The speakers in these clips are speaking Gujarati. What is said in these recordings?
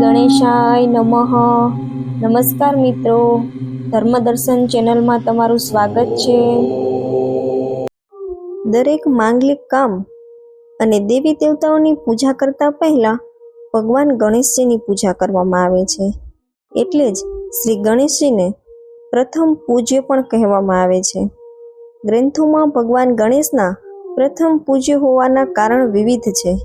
ગણેશાય નમઃ. નમસ્કાર મિત્રો. ધર્મદર્શન ચેનલમાં તમારું સ્વાગત છે. દરેક માંગલિક કામ અને દેવી દેવતાઓની પૂજા કરતા પહેલા ભગવાન ગણેશજીની પૂજા કરવામાં આવે છે. એટલે જ શ્રી ગણેશજીને પ્રથમ પૂજ્ય પણ કહેવામાં આવે છે. ગ્રંથોમાં ભગવાન ગણેશના પ્રથમ પૂજ્ય હોવાના કારણ વિવિધ છે.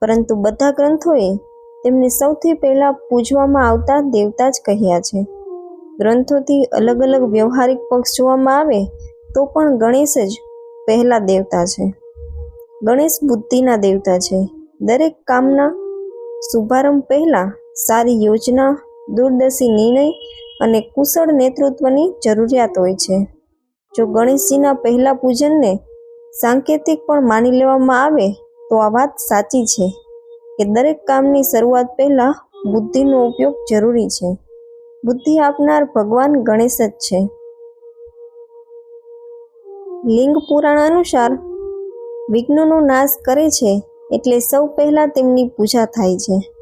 પરંતુ બધા ગ્રંથોએ તેમને સૌથી પહેલાં પૂજવામાં આવતા દેવતા જ કહ્યા છે. ગ્રંથોથી અલગ અલગ વ્યવહારિક પક્ષ જોવામાં આવે, તો પણ ગણેશ જ પહેલા દેવતા છે. ગણેશ બુદ્ધિના દેવતા છે. દરેક કામના શુભારંભ પહેલાં સારી યોજના, દૂરદર્શી નિર્ણય અને કુશળ નેતૃત્વની જરૂરિયાત હોય છે. જો ગણેશજીના પહેલા પૂજનને સાંકેતિક પણ માની લેવામાં આવે, તો આ વાત સાચી છે. કે દરેક કામની શરૂઆત પહેલાં બુદ્ધિનો ઉપયોગ જરૂરી છે. બુદ્ધિ આપનાર ભગવાન ગણેશ જ છે. લિંગ પુરાણ અનુસાર વિઘ્નનો નાશ કરે છે એટલે સૌ પહેલા તેમની પૂજા થાય છે.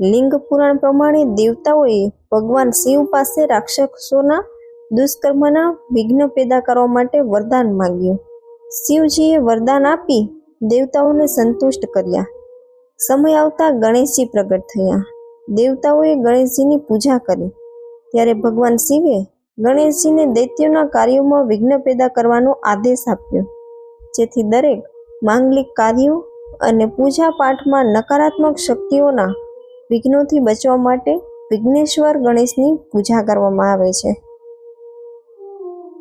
લિંગ પુરાણ પ્રમાણે દેવતાઓએ ભગવાન શિવ પાસે રાક્ષસોના દુષ્કર્મના વિઘ્ન પેદા કરવા માટે વરદાન માંગ્યું. શિવજીએ વરદાન આપી દેવતાઓને સંતુષ્ટ કર્યા. સમય આવતા ગણેશજી પ્રગટ થયા. દેવતાઓએ ગણેશજીની પૂજા કરી. ત્યારે ભગવાન શિવે ગણેશજીને દૈત્યોના કાર્યોમાં વિઘ્ન પેદા કરવાનો આદેશ આપ્યો. જેથી દરેક માંગલિક કાર્યો અને પૂજા પાઠમાં નકારાત્મક શક્તિઓના વિઘ્નોથી બચવા માટે વિઘ્નેશ્વર ગણેશની પૂજા કરવામાં આવે છે.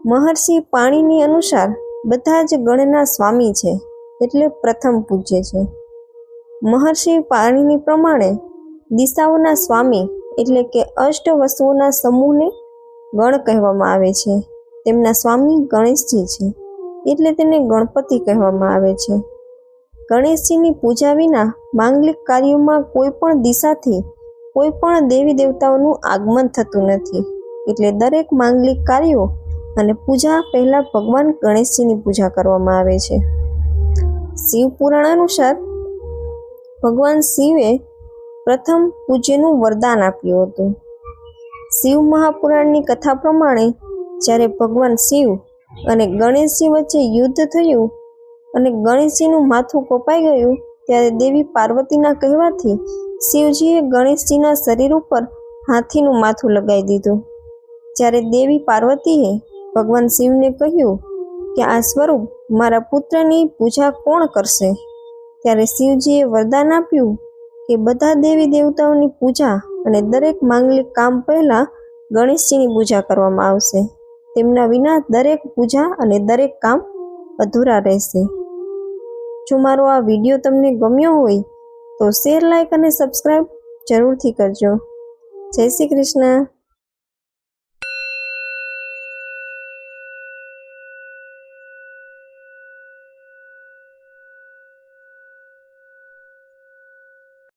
મહર્ષિ પાણીની અનુસાર બધા જ ગણના સ્વામી છે એટલે પ્રથમ પૂજ્ય છે. મહર્ષિ પાણીની પ્રમાણે દિશાઓના સ્વામી એટલે કે અષ્ટ વસ્તુઓના સમૂહને ગણ કહેવામાં આવે છે. તેમના સ્વામી ગણેશજી છે. એટલે તેને ગણપતિ કહેવામાં આવે છે. ગણેશજીની પૂજા વિના માંગલિક કાર્યોમાં કોઈ પણ દિશાથી કોઈ પણ દેવી દેવતાઓનું આગમન થતું નથી. એટલે દરેક માંગલિક કાર્યો અને પૂજા પહેલાં ભગવાન ગણેશજીની પૂજા કરવામાં આવે છે. શિવ પુરાણ અનુસાર ભગવાન શિવે પ્રથમ પૂજ્યનું વરદાન આપ્યું હતું. શિવ મહાપુરાણની કથા પ્રમાણે જ્યારે ભગવાન શિવ અને ગણેશજી વચ્ચે યુદ્ધ થયું અને ગણેશજીનું માથું કપાઈ ગયું, ત્યારે દેવી પાર્વતીના કહેવાથી શિવજીએ ગણેશજીના શરીર ઉપર હાથીનું માથું લગાવી દીધું. જ્યારે દેવી પાર્વતીએ ભગવાન શિવને કહ્યું કે, આ સ્વરૂપ મારા પુત્રની પૂજા કોણ કરશે? ત્યારે શિવજીએ વરદાન આપ્યું કે બધા દેવી દેવતાઓની પૂજા અને દરેક માંગલિક કામ પહેલાં ગણેશજીની પૂજા કરવામાં આવશે. તેમના વિના દરેક પૂજા અને દરેક કામ અધૂરા રહેશે. જો મારો આ વીડિયો તમને ગમ્યો હોય, તો શેર લાઇક અને સબસ્ક્રાઈબ જરૂરથી કરજો. જય શ્રી કૃષ્ણ.